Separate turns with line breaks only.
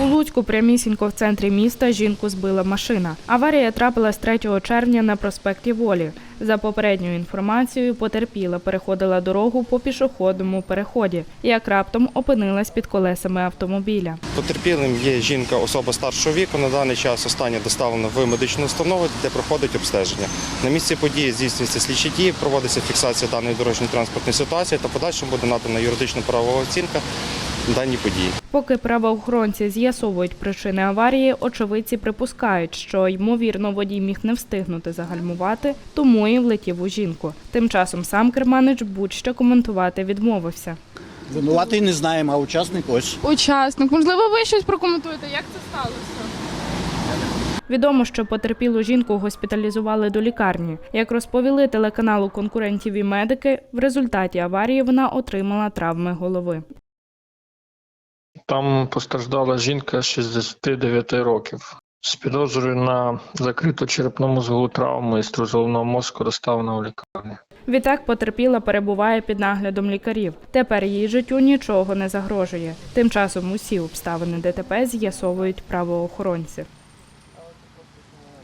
У Луцьку прямісінько в центрі міста жінку збила машина. Аварія трапилась 3 червня на проспекті Волі. За попередньою інформацією, потерпіла переходила дорогу по пішохідному переході, як раптом опинилась під колесами автомобіля.
Потерпілим є жінка, особа старшого віку. На даний час остання доставлена в медичну установу, де проходить обстеження. На місці події здійснюються слідчі дії, проводиться фіксація даної дорожньо-транспортної ситуації та подальшому буде надана юридична правова оцінка даній події.
Поки правоохоронці з'ясовують причини аварії, очевидці припускають, що ймовірно водій міг не встигнути загальмувати, тому і влетів у жінку. Тим часом сам керманич будь-що коментувати відмовився.
Винуватий не знаємо, а учасник ось.
учасник. Можливо, ви щось прокоментуєте, як це сталося?
Відомо, що потерпілу жінку госпіталізували до лікарні. Як розповіли телеканалу конкурентів і медики, в результаті аварії вона отримала травми голови.
Там постраждала жінка 69 років. З підозрою на закриту черепно-мозгову травму і струс мозку доставлена у лікарні.
Відтак потерпіла перебуває під наглядом лікарів. Тепер її життю нічого не загрожує. Тим часом усі обставини ДТП з'ясовують правоохоронці.